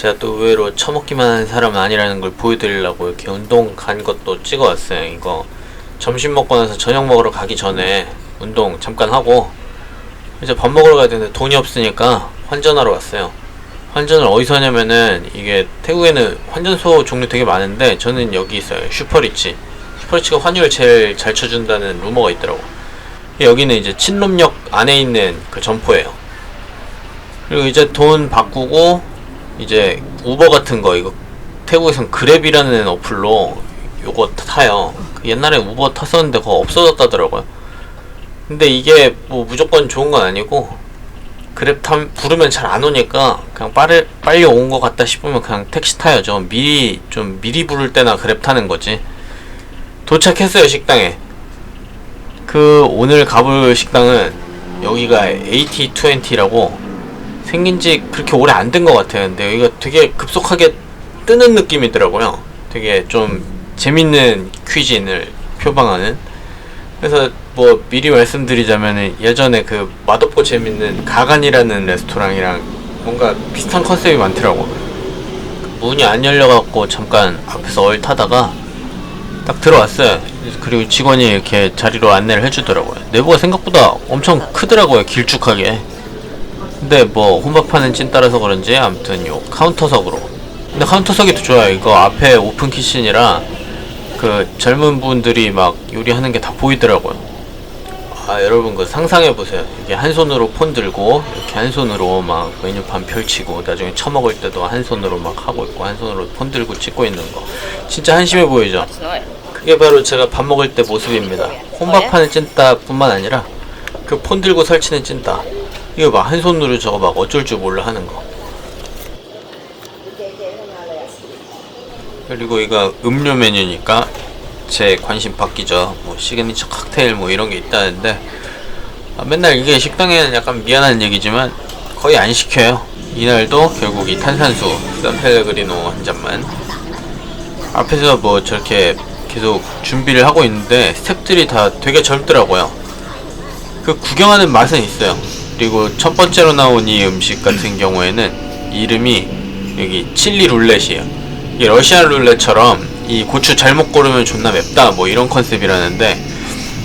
제가 또 의외로 처먹기만 하는 사람은 아니라는 걸 보여드리려고 이렇게 운동 간 것도 찍어왔어요. 이거 점심 먹고 나서 저녁 먹으러 가기 전에 운동 잠깐 하고 이제 밥 먹으러 가야 되는데 돈이 없으니까 환전하러 왔어요. 환전을 어디서 하냐면은 이게 태국에는 환전소 종류 되게 많은데 저는 여기 있어요. 슈퍼리치. 슈퍼리치가 환율 제일 잘 쳐준다는 루머가 있더라고. 여기는 이제 친롬역 안에 있는 그 점포예요. 그리고 이제 돈 바꾸고 이제 우버 같은 거 이거 태국에선 그랩이라는 어플로 요거 타요. 그 옛날에 우버 탔었는데 그거 없어졌다더라고요. 근데 이게 뭐 무조건 좋은 건 아니고 그랩 탐 부르면 잘 안 오니까 그냥 빠르 빨리 온 것 같다 싶으면 그냥 택시 타야죠. 미리 좀 미리 부를 때나 그랩 타는 거지. 도착했어요 식당에. 그 오늘 가볼 식당은 여기가 AT20라고 생긴 지 그렇게 오래 안 된 것 같아요. 근데 여기가 되게 급속하게 뜨는 느낌이더라고요. 되게 좀 재밌는 퀴즈인을 표방하는. 그래서 뭐 미리 말씀드리자면은 예전에 그 맛없고 재밌는 가간이라는 레스토랑이랑 뭔가 비슷한 컨셉이 많더라고. 문이 안 열려갖고 잠깐 앞에서 얼타다가 딱 들어왔어요. 그리고 직원이 이렇게 자리로 안내를 해주더라고요. 내부가 생각보다 엄청 크더라고요. 길쭉하게. 근데 뭐 혼밥하는 찐 따라서 그런지 아무튼 요 카운터석으로. 근데 카운터석이 더 좋아요. 이거 앞에 오픈 키친이라 그 젊은 분들이 막 요리하는 게 다 보이더라고요. 아 여러분 그 상상해 보세요. 이게 한 손으로 폰 들고 이렇게 한 손으로 막 메뉴판 펼치고 나중에 처먹을 때도 한 손으로 막 하고 있고 한 손으로 폰 들고 찍고 있는 거 진짜 한심해 보이죠. 그게 바로 제가 밥 먹을 때 모습입니다. 혼밥하는 찐따뿐만 아니라 그 폰 들고 설치는 찐따. 이거 막 한 손으로 저거 막 어쩔 줄 몰라 하는 거. 그리고 이거 음료 메뉴니까 제 관심 바뀌죠. 뭐 시그니처 칵테일 뭐 이런 게 있다는데 아, 맨날 이게 식당에는 약간 미안한 얘기지만 거의 안 시켜요. 이날도 결국 이 탄산수 산펠레그리노 한 잔만 앞에서 뭐 저렇게 계속 준비를 하고 있는데 스탭들이 다 되게 젊더라고요. 그 구경하는 맛은 있어요. 그리고 첫 번째로 나온 이 음식 같은 경우에는 이름이 여기 칠리 룰렛이에요. 이 러시안 룰렛처럼 이 고추 잘못 고르면 존나 맵다 뭐 이런 컨셉이라는데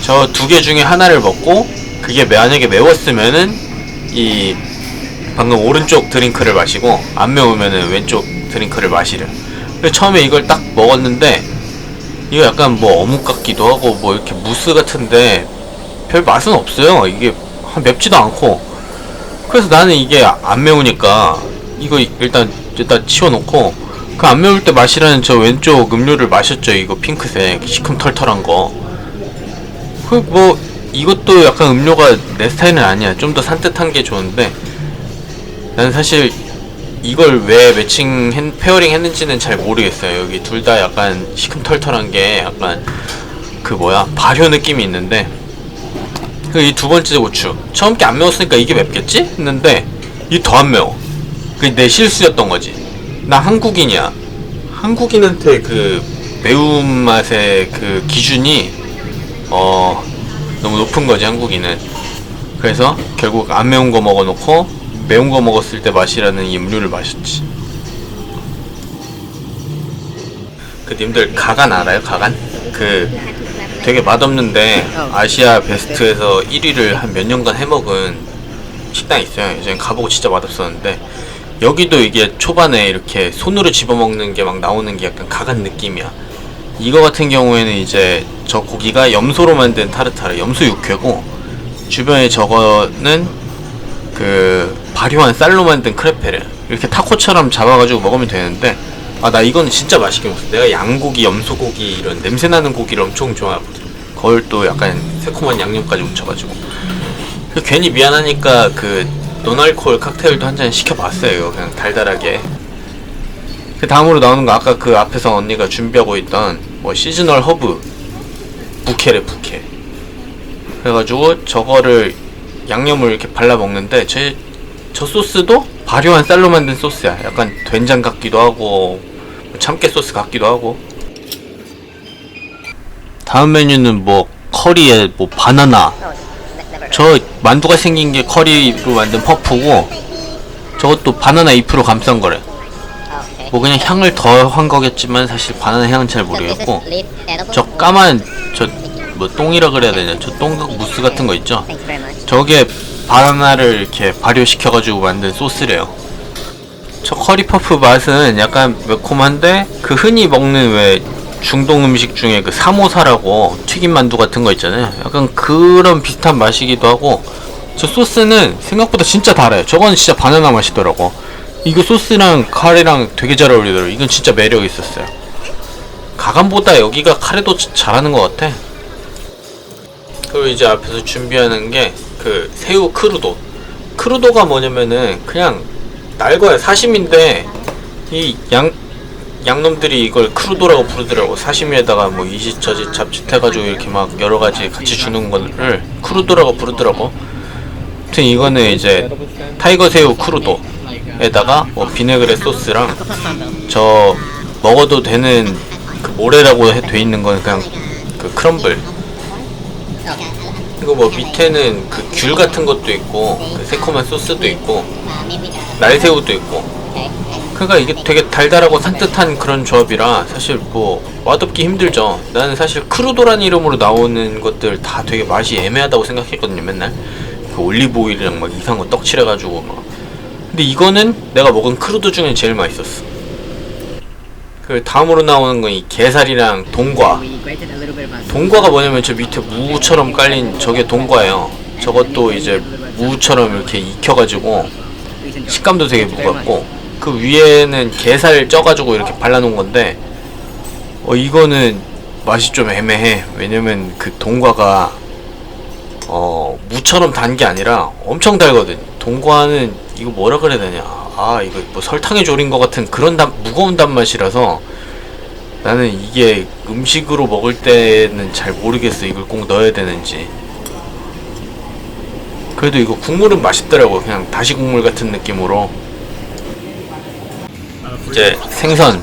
저 두 개 중에 하나를 먹고 그게 만약에 매웠으면은 이 방금 오른쪽 드링크를 마시고 안 매우면은 왼쪽 드링크를 마시려. 처음에 이걸 딱 먹었는데 이거 약간 뭐 어묵 같기도 하고 뭐 이렇게 무스 같은데 별 맛은 없어요. 이게 한 맵지도 않고. 그래서 나는 이게 안 매우니까 이거 일단 일단 치워놓고 그 안 매울 때 마시라는 저 왼쪽 음료를 마셨죠. 이거 핑크색 시큼털털한 거. 그 뭐 이것도 약간 음료가 내 스타일은 아니야. 좀 더 산뜻한 게 좋은데 나는 사실 이걸 왜 매칭 했, 페어링 했는지는 잘 모르겠어요. 여기 둘 다 약간 시큼털털한 게 약간 그 뭐야 발효 느낌이 있는데 그 이 두 번째 고추 처음 게 안 매웠으니까 이게 맵겠지 했는데 이 더 안 매워. 그내 실수였던 거지. 나 한국인이야. 한국인한테 그 매운맛의 그 기준이 어 너무 높은 거지 한국인은. 그래서 결국 안 매운 거 먹어놓고 매운 거 먹었을 때 마시라는 이 음료를 마셨지. 그 님들 가간 알아요? 가간? 그 되게 맛없는데 아시아 베스트에서 1위를 한 몇 년간 해먹은 식당 있어요. 예전에 가보고 진짜 맛없었는데 여기도 이게 초반에 이렇게 손으로 집어먹는 게 막 나오는 게 약간 가간 느낌이야. 이거 같은 경우에는 이제 저 고기가 염소로 만든 타르타르, 염소 육회고 주변에 저거는 그 발효한 쌀로 만든 크레페를 이렇게 타코처럼 잡아가지고 먹으면 되는데 아 나 이건 진짜 맛있게 먹었어. 내가 양고기, 염소고기 이런 냄새 나는 고기를 엄청 좋아하 그걸 또 약간 새콤한 양념까지 묻혀가지고 그 괜히 미안하니까 그 노알콜 칵테일도 한 잔 시켜봤어요. 그냥 달달하게. 그 다음으로 나오는 거 아까 그 앞에서 언니가 준비하고 있던 뭐 시즈널 허브 부케래 부케. 그래가지고 저거를 양념을 이렇게 발라 먹는데 저, 저 소스도 발효한 쌀로 만든 소스야. 약간 된장 같기도 하고 뭐 참깨 소스 같기도 하고. 다음 메뉴는 뭐 커리에 뭐 바나나. 저 만두가 생긴 게 커리로 만든 퍼프고 저것도 바나나 잎으로 감싼 거래. 뭐 그냥 향을 더 한 거겠지만 사실 바나나 향은 잘 모르겠고 저 까만 저 뭐 똥이라 그래야 되냐 저똥 무스 같은 거 있죠 저게 바나나를 이렇게 발효시켜 가지고 만든 소스래요 저 커리 퍼프 맛은 약간 매콤한데 그 흔히 먹는 왜 중동 음식 중에 그 사모사라고 튀김 만두 같은 거 있잖아요. 약간 그런 비슷한 맛이기도 하고 저 소스는 생각보다 진짜 달아요. 저건 진짜 바나나 맛이더라고. 이거 소스랑 카레랑 되게 잘 어울리더라고. 이건 진짜 매력 있었어요. 가감보다 여기가 카레도 자- 잘하는 것 같아. 그리고 이제 앞에서 준비하는 게 그 새우 크루도. 크루도가 뭐냐면은 그냥 날 거야. 사심인데 이 양 양놈들이 이걸 크루도라고 부르더라고. 사시미에다가 뭐 이지저지 잡짓해가지고 이렇게 막 여러 가지 같이 주는 거를 크루도라고 부르더라고. 아무튼 이거는 이제 타이거 새우 크루도에다가 뭐 비네그레 소스랑 저 먹어도 되는 그 모래라고 해- 돼 있는 건 그냥 그 크럼블. 이거 뭐 밑에는 그 귤 같은 것도 있고 그 새콤한 소스도 있고 날새우도 있고 그러니까 이게 되게 달달하고 산뜻한 그런 조합이라 사실 뭐 맛없기 힘들죠. 나는 사실 크루도란 이름으로 나오는 것들 다 되게 맛이 애매하다고 생각했거든요 맨날. 그 올리브 오일이랑 막 이상한 거 떡칠해가지고 막. 근데 이거는 내가 먹은 크루도 중에 제일 맛있었어. 그 다음으로 나오는 건 이 게살이랑 동과. 동과가 뭐냐면 저 밑에 무처럼 깔린 저게 동과예요. 저것도 이제 무처럼 이렇게 익혀가지고 식감도 되게 무겁고 그 위에는 게살 쪄가지고 이렇게 발라놓은 건데 어 이거는 맛이 좀 애매해. 왜냐면 그 동과가 어 무처럼 단 게 아니라 엄청 달거든. 동과는 이거 뭐라 그래야 되냐? 아 이거 뭐 설탕에 졸인 것 같은 그런 단 무거운 단맛이라서 나는 이게 음식으로 먹을 때는 잘 모르겠어 이걸 꼭 넣어야 되는지 그래도 이거 국물은 맛있더라고 그냥 다시 국물 같은 느낌으로 이제 생선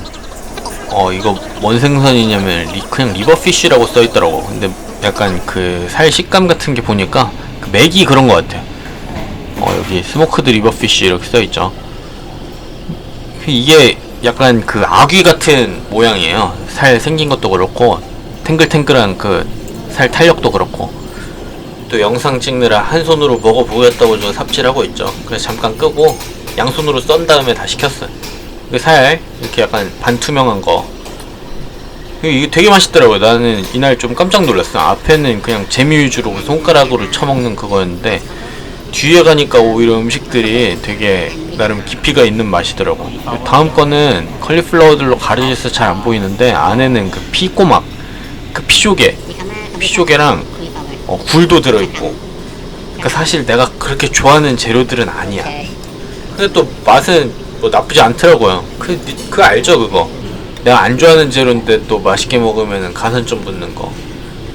어 이거 뭔 생선이냐면 리, 그냥 리버피쉬라고 써있더라고 근데 약간 그 살 식감 같은 게 보니까 그 맥이 그런 것 같아 어 여기 스모크드 리버피쉬 이렇게 써있죠 그 이게 약간 그 아귀 같은 모양이에요. 살 생긴 것도 그렇고 탱글탱글한 그 살 탄력도 그렇고 또 영상 찍느라 한 손으로 먹어 보였다고 저 삽질하고 있죠. 그래서 잠깐 끄고 양손으로 썬 다음에 다 식혔어요. 그살 이렇게 약간 반투명한 거 이게 되게 맛있더라고요. 나는 이날 좀 깜짝 놀랐어. 앞에는 그냥 재미 위주로 손가락으로 쳐먹는 그거였는데 뒤에 가니까 오히려 음식들이 되게 나름 깊이가 있는 맛이더라고. 다음 거는 컬리플라워들로 가려져서 잘 안 보이는데 안에는 그 피꼬막, 그 피조개, 피조개랑 어, 굴도 들어있고. 그러니까 사실 내가 그렇게 좋아하는 재료들은 아니야. 근데 또 맛은 뭐 나쁘지 않더라고요. 그, 그 알죠 그거. 내가 안 좋아하는 재료인데 또 맛있게 먹으면 가산점 붙는 거.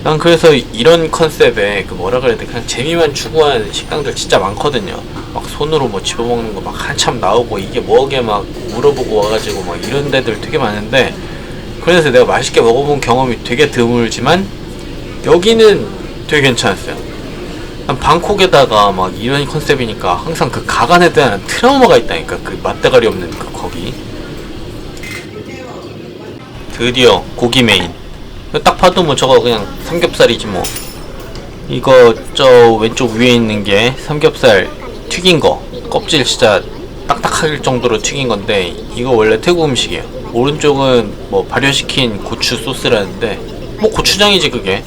난 그래서 이런 컨셉에 그 뭐라 그래야 돼 그냥 재미만 추구하는 식당들 진짜 많거든요 막 손으로 뭐 집어먹는 거 막 한참 나오고 이게 뭐게 막 물어보고 와가지고 막 이런 데들 되게 많은데 그래서 내가 맛있게 먹어본 경험이 되게 드물지만 여기는 되게 괜찮았어요 난 방콕에다가 막 이런 컨셉이니까 항상 그 가간에 대한 트라우마가 있다니까. 그 맛대가리 없는 그 거기. 드디어 고기 메인. 딱 봐도 뭐 저거 그냥 삼겹살이지 뭐. 이거 저 왼쪽 위에 있는 게 삼겹살 튀긴 거. 껍질 진짜 딱딱할 정도로 튀긴 건데 이거 원래 태국 음식이에요. 오른쪽은 뭐 발효시킨 고추 소스라는데. 뭐 고추장이지 그게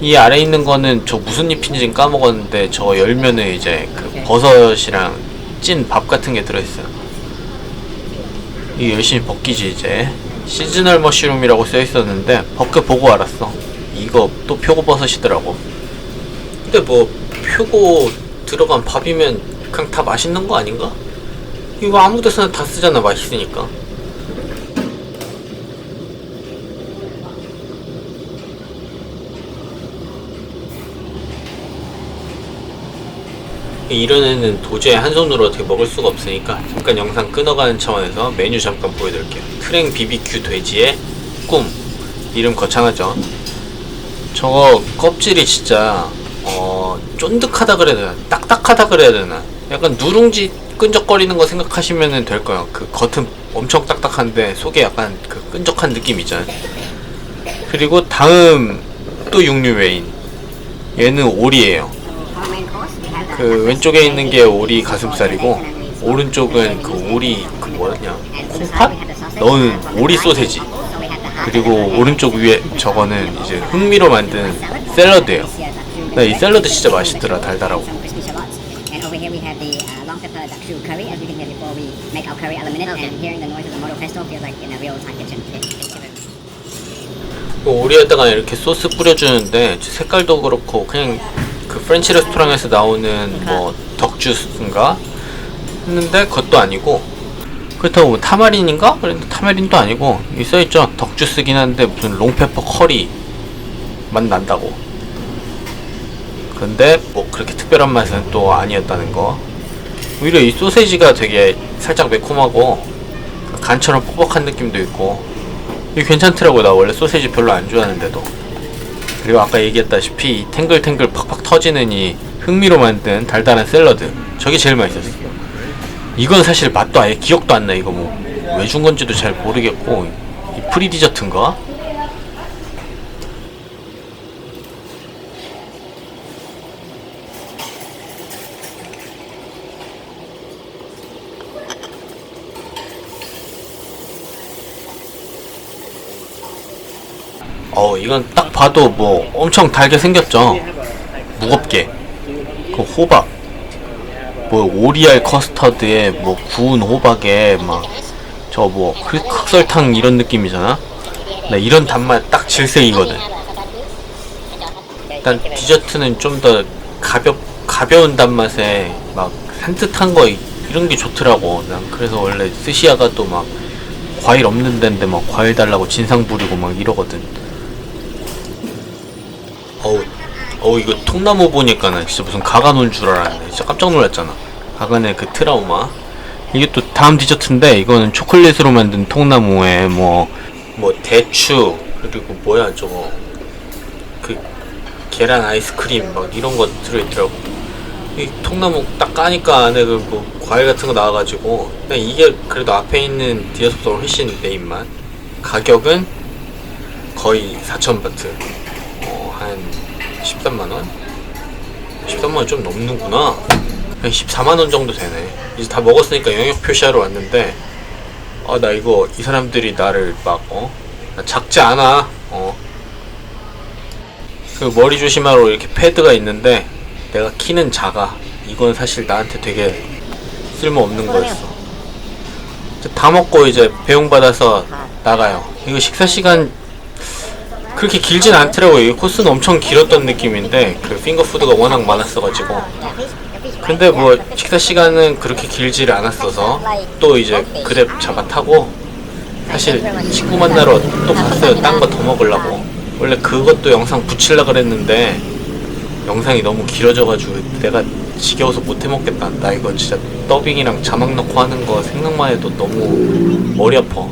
이 아래 있는 거는 저 무슨 잎인지 까먹었는데 저거 열면은 이제 그 버섯이랑 찐 밥 같은 게 들어있어요 이 열심히 벗기지 이제 시즈널 머쉬룸이라고 써 있었는데 벗겨 보고 알았어. 이거 또 표고 버섯이더라고. 근데 뭐 표고 들어간 밥이면 그냥 다 맛있는 거 아닌가? 이거 아무 데서나 다 쓰잖아 맛있으니까. 이런 애는 도저히 한 손으로 어떻게 먹을 수가 없으니까 잠깐 영상 끊어가는 차원에서 메뉴 잠깐 보여드릴게요. 트랭 BBQ 돼지의 꿈 이름 거창하죠. 저거 껍질이 진짜 어 쫀득하다 그래야 되나 딱딱하다 그래야 되나 약간 누룽지 끈적거리는 거 생각하시면 될 거예요. 그 겉은 엄청 딱딱한데 속에 약간 그 끈적한 느낌 있잖아요. 그리고 다음 또 육류 메인. 얘는 오리예요. 그 왼쪽에 있는 게 오리 가슴살이고 오른쪽은 그 오리 그 뭐였냐 콩팥 넣은 오리 소세지 그리고 오른쪽 위에 저거는 이제 흑미로 만든 샐러드예요. 나 이 샐러드 진짜 맛있더라 달달하고. Uh. 그 오리에다가 이렇게 소스 뿌려주는데 색깔도 그렇고 그냥 그 프렌치 레스토랑에서 나오는 뭐 덕주스인가? 했는데 그것도 아니고. 그렇다고 뭐 타마린인가? 그랬는데 타마린도 아니고. 여기 써있죠? 덕주스긴 한데 무슨 롱페퍼 커리 맛 난다고. 근데 뭐 그렇게 특별한 맛은 또 아니었다는 거. 오히려 이 소세지가 되게 살짝 매콤하고 간처럼 뻑뻑한 느낌도 있고. 이게 괜찮더라고 나 원래 소세지 별로 안 좋아하는데도 그리고 아까 얘기했다시피 이 탱글탱글 팍팍 터지는 이 흑미로 만든 달달한 샐러드. 저게 제일 맛있었어 이건 사실 맛도 아예 기억도 안 나 이거 뭐. 왜 준 건지도 잘 모르겠고 이 프리 디저트인가? 어 이건 딱 봐도 뭐 엄청 달게 생겼죠. 무겁게. 그 호박. 뭐 오리알 커스터드에 뭐 구운 호박에 막 저 뭐 흑설탕 이런 느낌이잖아? 나 이런 단맛 딱 질색이거든. 일단 디저트는 좀 더 가볍 가벼운 단맛에 막 산뜻한 거 이- 이런 게 좋더라고. 난 그래서 원래 스시야가 또 막 과일 없는 데인데 막 과일 달라고 진상 부리고 막 이러거든 어우, 어우 이거 통나무 보니까는 진짜 무슨 가간 온 줄 알았네. 진짜 깜짝 놀랐잖아. 가간의 그 트라우마. 이게 또 다음 디저트인데 이거는 초콜릿으로 만든 통나무에 뭐뭐 대추 그리고 뭐야 저거 그 계란 아이스크림 막 이런 거 들어있더라고. 이 통나무 딱 까니까 안에 그 뭐 과일 같은 거 나와가지고 그냥 이게 그래도 앞에 있는 디저트보다 훨씬 내 입맛. 가격은 거의 4,000바트. 어, 한 13만원? 13만원 좀 넘는구나. 한 14만원 정도 되네. 이제 다 먹었으니까 영역 표시하러 왔는데, 아, 나 이거, 이 사람들이 나를 막, 어? 나 작지 않아. 어. 그 머리 조심하러 이렇게 패드가 있는데, 내가 키는 작아. 이건 사실 나한테 되게 쓸모없는 거였어. 다 먹고 이제 배웅받아서 나가요. 이거 식사 시간 그렇게 길진 않더라고요. 이 코스는 엄청 길었던 느낌인데 그 핑거푸드가 워낙 많았어가지고 근데 뭐 식사 시간은 그렇게 길지를 않았어서 또 이제 그랩 잡아 타고 사실 친구 만나러 또 갔어요. 딴 거 더 먹으려고 원래 그것도 영상 붙일라 그랬는데 영상이 너무 길어져가지고 내가 지겨워서 못 해먹겠다. 나 이거 진짜 더빙이랑 자막 넣고 하는 거 생각만 해도 너무 머리 아파.